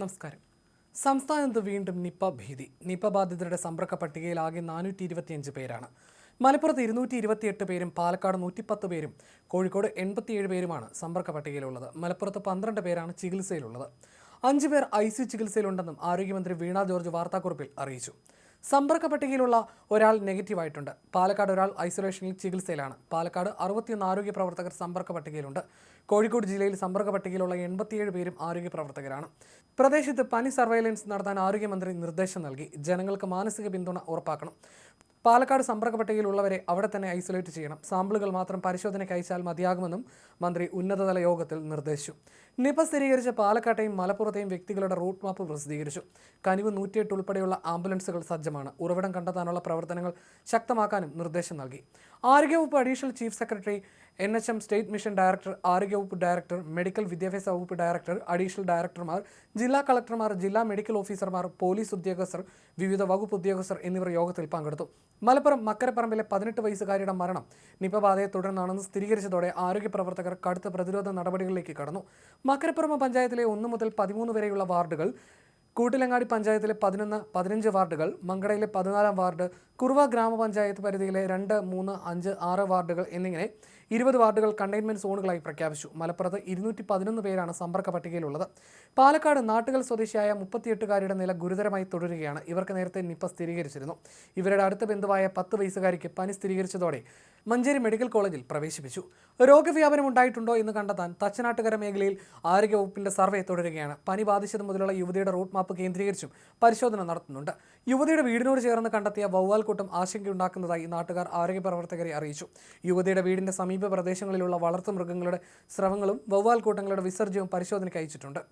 നമസ്കാരം. സംസ്ഥാനത്ത് വീണ്ടും നിപ്പ ഭീതി. നിപ്പ ബാധിതരുടെ സമ്പർക്ക പട്ടികയിൽ ആകെ നാനൂറ്റി ഇരുപത്തിയഞ്ച് പേരാണ്. മലപ്പുറത്ത് ഇരുന്നൂറ്റി ഇരുപത്തിയെട്ട് പേരും പാലക്കാട് നൂറ്റിപ്പത്ത് പേരും കോഴിക്കോട് എൺപത്തിയേഴ് പേരുമാണ് സമ്പർക്ക പട്ടികയിലുള്ളത്. മലപ്പുറത്ത് പന്ത്രണ്ട് പേരാണ് ചികിത്സയിലുള്ളത്. അഞ്ച് പേർ ഐ സി ചികിത്സയിലുണ്ടെന്നും ആരോഗ്യമന്ത്രി വീണ ജോർജ് വാർത്താക്കുറിപ്പിൽ അറിയിച്ചു. സമ്പർക്ക പട്ടികയിലുള്ള ഒരാൾ നെഗറ്റീവായിട്ടുണ്ട് പാലക്കാട് ഒരാൾ ഐസൊലേഷനിൽ ചികിത്സയിലാണ്. പാലക്കാട് അറുപത്തിയൊന്ന് ആരോഗ്യ പ്രവർത്തകർ സമ്പർക്ക പട്ടികയിലുണ്ട് കോഴിക്കോട് ജില്ലയിൽ സമ്പർക്ക പട്ടികയിലുള്ള എൺപത്തിയേഴ് പേരും ആരോഗ്യ പ്രവർത്തകരാണ്. പ്രദേശത്ത് പനി സർവൈലൻസ് നടത്താൻ ആരോഗ്യമന്ത്രി നിർദ്ദേശം നൽകി. ജനങ്ങൾക്ക് മാനസിക പിന്തുണ ഉറപ്പാക്കണം. പാലക്കാട് സമ്പർക്ക പട്ടികയിലുള്ളവരെ അവിടെ തന്നെ ഐസൊലേറ്റ് ചെയ്യണം. സാമ്പിളുകൾ മാത്രം പരിശോധനയ്ക്ക് അയച്ചാൽ മതിയാകുമെന്നും മന്ത്രി ഉന്നതതല യോഗത്തിൽ നിർദ്ദേശിച്ചു. നിപ സ്ഥിരീകരിച്ച പാലക്കാട്ടെയും മലപ്പുറത്തെയും വ്യക്തികളുടെ റൂട്ട് മാപ്പ് പ്രസിദ്ധീകരിച്ചു. കനിവ് നൂറ്റിയെട്ട് ഉൾപ്പെടെയുള്ള ആംബുലൻസുകൾ സജ്ജമാണ്. ഉറവിടം കണ്ടെത്താനുള്ള പ്രവർത്തനങ്ങൾ ശക്തമാക്കാനും നിർദ്ദേശം നൽകി. ആരോഗ്യവകുപ്പ് additional chief secretary N H M state mission director ആരോഗ്യവകുപ്പ് ഡയറക്ടർ മെഡിക്കൽ വിദ്യാഭ്യാസ വകുപ്പ് ഡയറക്ടർ അഡീഷണൽ ഡയറക്ടർമാർ ജില്ലാ കളക്ടർമാർ ജില്ലാ മെഡിക്കൽ ഓഫീസർമാർ പോലീസ് ഉദ്യോഗസ്ഥർ വിവിധ വകുപ്പ് ഉദ്യോഗസ്ഥർ എന്നിവർ യോഗത്തിൽ പങ്കെടുത്തു. മലപ്പുറം മക്കരപ്പറമ്പിലെ പതിനെട്ട് വയസ്സുകാരിയുടെ മരണം നിപ ബാധയെ തുടർന്നാണെന്ന് സ്ഥിരീകരിച്ചതോടെ ആരോഗ്യ പ്രവർത്തകർ കടുത്ത പ്രതിരോധ നടപടികളിലേക്ക് കടന്നു. മക്കരപ്പുറം പഞ്ചായത്തിലെ ഒന്ന് മുതൽ പതിമൂന്ന് വരെയുള്ള വാർഡുകൾ കൂട്ടിലങ്ങാടി പഞ്ചായത്തിലെ പതിനൊന്ന് പതിനഞ്ച് വാർഡുകൾ മങ്കടയിലെ പതിനാലാം വാർഡ് കുറുവ ഗ്രാമപഞ്ചായത്ത് പരിധിയിലെ രണ്ട് മൂന്ന് അഞ്ച് ആറ് വാർഡുകൾ എന്നിങ്ങനെ ഇരുപത് വാർഡുകൾ കണ്ടെയ്ൻമെന്റ് സോണുകളായി പ്രഖ്യാപിച്ചു. മലപ്പുറത്ത് ഇരുന്നൂറ്റി പതിനൊന്ന് പേരാണ് സമ്പർക്ക പട്ടികയിലുള്ളത്. പാലക്കാട് നാട്ടുകൾ സ്വദേശിയായ മുപ്പത്തിയെട്ടുകാരിയുടെ നില ഗുരുതരമായി തുടരുകയാണ്. ഇവർക്ക് നേരത്തെ നിപ്പ സ്ഥിരീകരിച്ചിരുന്നു. ഇവരുടെ അടുത്ത ബന്ധുവായ പത്ത് വയസ്സുകാരിക്ക് പനി സ്ഥിരീകരിച്ചതോടെ മഞ്ചേരി മെഡിക്കൽ കോളേജിൽ പ്രവേശിപ്പിച്ചു. രോഗവ്യാപനം ഉണ്ടായിട്ടുണ്ടോ എന്ന് കണ്ടെത്താൻ തച്ചനാട്ടുകര മേഖലയിൽ ആരോഗ്യവകുപ്പിന്റെ സർവേ തുടരുകയാണ്. പനി ബാധിച്ചത് മുതലുള്ള യുവതിയുടെ റൂട്ട് മാപ്പ് കേന്ദ്രീകരിച്ചും പരിശോധന നടത്തുന്നുണ്ട്. യുവതിയുടെ വീടിനോട് ചേർന്ന് കണ്ടെത്തിയ വവ്വാൽക്കൂട്ടം ആശങ്കയുണ്ടാക്കുന്നതായി നാട്ടുകാർ ആരോഗ്യ പ്രവർത്തകരെ അറിയിച്ചു. യുവതിയുടെ വീടിന്റെ സമീപ പ്രദേശങ്ങളിലുള്ള വളർത്തുമൃഗങ്ങളുടെ സ്രവങ്ങളും വവ്വാൽക്കൂട്ടങ്ങളുടെ വിസർജ്യവും പരിശോധനയ്ക്ക് അയച്ചിട്ടുണ്ട്.